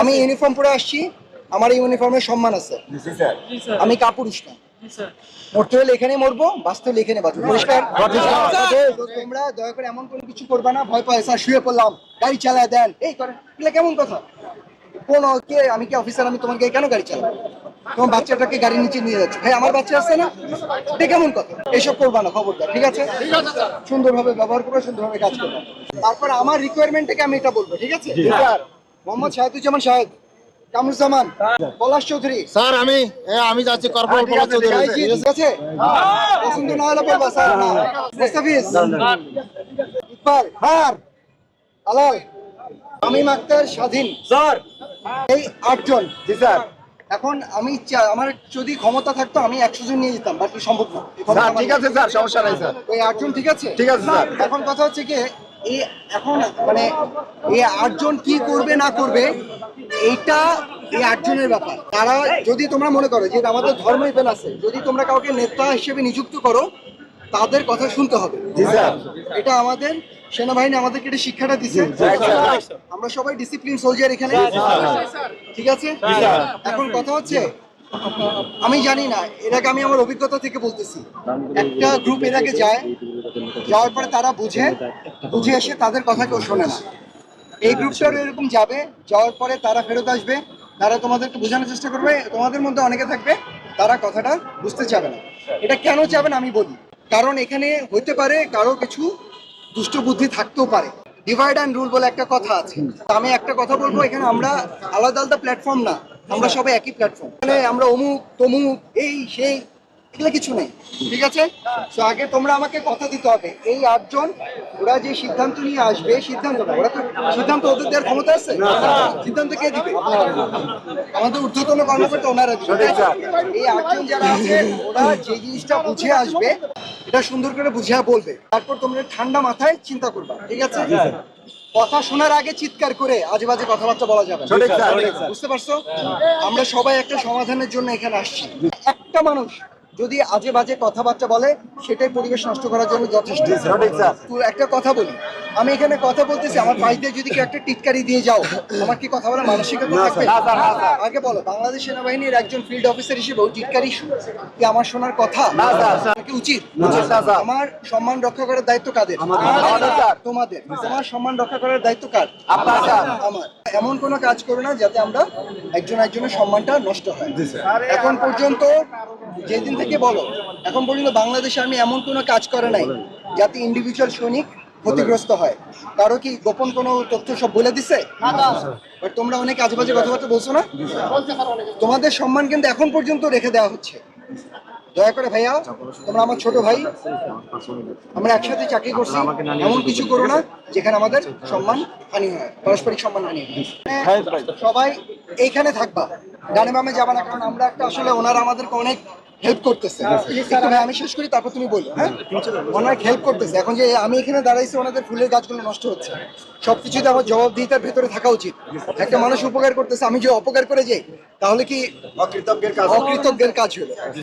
আমি ইউনিফর্ম পরে আসছি আমার এই ইউনিফর্মের সম্মান আছে। স্যার। আমি কাপুরুষ না। জি স্যার। মরতে হলে এখানে মরবো বাঁচতে হলে এখানে বাঁচবো। পরিষ্কার? তোমরা দয়া করে এমন কোনো কিছু করবে না ভয় পায় স্যার শুয়ে পড়লাম গাড়ি চালায় দেন। এই করে এগুলো কেমন কথা? কোন কে আমি কি অফিসার আমি তোমাকে কেন গাড়ি চালাবো? তোমার বাচ্চাটাকে গাড়ির নিচে নিয়ে যাচ্ছে। ভাই আমার বাচ্চা আছে না? এটা কেমন কথা? এসব করবা না খবরদার ঠিক আছে? সুন্দরভাবে ব্যবহার করবে সুন্দরভাবে কাজ করবে। তারপর আমার রিকোয়ারমেন্টটাকে আমি এটা বলব ঠিক আছে? স্যার। মোহাম্মদ শাহেদুজ্জামান শাহেদ কামরুজ্জামান পলাশ চৌধুরী। স্যার আমি আমি যাচ্ছি ঠিক আছে? পছন্দ না হলে বলবা, স্যার, মুস্তাফিজ, ইকবাল, হার, আলাল, আক্তার, স্বাধীন। স্যার। এই আটজন। জি স্যার। এখন আমি চা- আমার যদি ক্ষমতা থাকতো আমি একশো জন নিয়ে যেতাম বাট সম্ভব না। ঠিক আছে স্যার সমস্যা নাই স্যার। ওই আটজন ঠিক আছে? ঠিক আছে, স্যার। এখন কথা হচ্ছে কি এই এখন মানে এই আটজন কি করবে না করবে এইটা এই আটজনের ব্যাপার। তারা যদি তোমরা মনে করো যে আমাদের ধর্ম ইভেন আছে যদি তোমরা কাউকে নেতা হিসেবে নিযুক্ত করো তাদের কথা শুনতে হবে। এটা আমাদের সেনাবাহিনী আমাদেরকে এটা শিক্ষাটা দিছে। আমরা সবাই ডিসিপ্লিন সোলজার এখানে। ঠিক আছে? এখন কথা হচ্ছে আমি জানি না এর আগে আমি আমার অভিজ্ঞতা থেকে বলতেছি। একটা গ্রুপ এর আগে যায় যাওয়ার পরে তারা বুঝে বুঝে এসে তাদের কথা কেউ শোনে না। এই গ্রুপটার এরকম যাবে, যাওয়ার পরে তারা ফেরত আসবে। তারা তোমাদেরকে বোঝানোর চেষ্টা করবে, তোমাদের মধ্যে অনেকে থাকবে, তারা কথাটা বুঝতে চাবে না। এটা কেন চাবে না আমি বলি। কারণ এখানে হইতে পারে কারও কিছু দুষ্ট বুদ্ধি থাকতেও পারে। ডিভাইড অ্যান্ড রুল বলে একটা কথা আছে। আমি একটা কথা বলব, এখানে আমরা আলাদা আলাদা প্ল্যাটফর্ম না, আমরা সবাই একই প্ল্যাটফর্ম মানে আমরা অমুক, তমুক, এই, সেই এগুলো কিছু নেই। ঠিক আছে? তো আগে তোমরা আমাকে কথা দিতে হবে। এই আটজন ওরা যে সিদ্ধান্ত নিয়ে আসবে সিদ্ধান্ত না ওরা তো সিদ্ধান্ত ওদের দেওয়ার ক্ষমতা আছে? সিদ্ধান্ত কে দিবে? আমাদের ঊর্ধ্বতন কর্মকর্তা ওনারা দিবে। এই আটজন যারা আছে ওরা যে জিনিসটা বুঝে আসবে এটা সুন্দর করে বুঝিয়ে বলবে। তারপর তোমরা ঠান্ডা মাথায় চিন্তা করবা। ঠিক আছে? কথা শোনার আগে চিৎকার করে আজে বাজে কথাবার্তা বলা যাবে বুঝতে পারছ? আমরা সবাই একটা সমাধানের জন্য এখানে আসছি। একটা মানুষ যদি আজে বাজে কথাবার্তা বলে সেটাই পরিবেশ নষ্ট করার জন্য যথেষ্ট। একটা কথা বলি। আমি এখানে কথা বলতেছি আমার দিয়ে যদি কেউ একটা টিটকারি দিয়ে যাও আমার কি কথা বলার মানসিকতা থাকবে। আগে বলো বাংলাদেশ সেনাবাহিনীর একজন ফিল্ড অফিসার হিসেবে ওই টিটকারি কি আমার শোনার কথা? উচিত? আমার সম্মান রক্ষা করার দায়িত্ব কাদের। তোমাদের। তোমার সম্মান রক্ষা করার দায়িত্ব কার? আমার। এমন কোনো কাজ করো না যাতে আমরা একজন একজনের সম্মানটা নষ্ট হয়। এখন পর্যন্ত যেদিন থেকে বলো এখন পর্যন্ত বাংলাদেশে আমি এমন কোনো কাজ করে নাই যাতে ইন্ডিভিজুয়াল সৈনিক ক্ষতিগ্রস্ত হয়। কারও কি গোপন কোনো তথ্য সব বলে দিছে? তোমরা অনেক আজেবাজে কথাবার্তা বলছো না? তোমাদের সম্মান কিন্তু এখন পর্যন্ত রেখে দেওয়া হচ্ছে। দয়া করে ভাইয়া তোমরা আমার ছোট ভাই আমরা একসাথে চাকরি করছি এমন কিছু করো না যেখানে আমাদের সম্মান হানি হয় পারস্পরিক সম্মান হানি হয়। সবাই এইখানে থাকবা। ডানে বামে যাবা না কারণ আমরা একটা আসলে ওনারা আমাদেরকে অনেক হেল্প করতেছে। একটু ভাই আমি শেষ করি তারপর তুমি বলো হ্যাঁ? অনেক হেল্প করতেছে। এখন যে আমি এখানে দাঁড়াইছি ওনাদের ফুলের গাছগুলো নষ্ট হচ্ছে। সবকিছুতে আমার জবাবদিহিতার ভেতরে থাকা উচিত। একটা মানুষ উপকার করতেছে আমি যে অপকার করে যাই তাহলে কি অকৃতজ্ঞের কাজ অকৃতজ্ঞের কাজ হলো।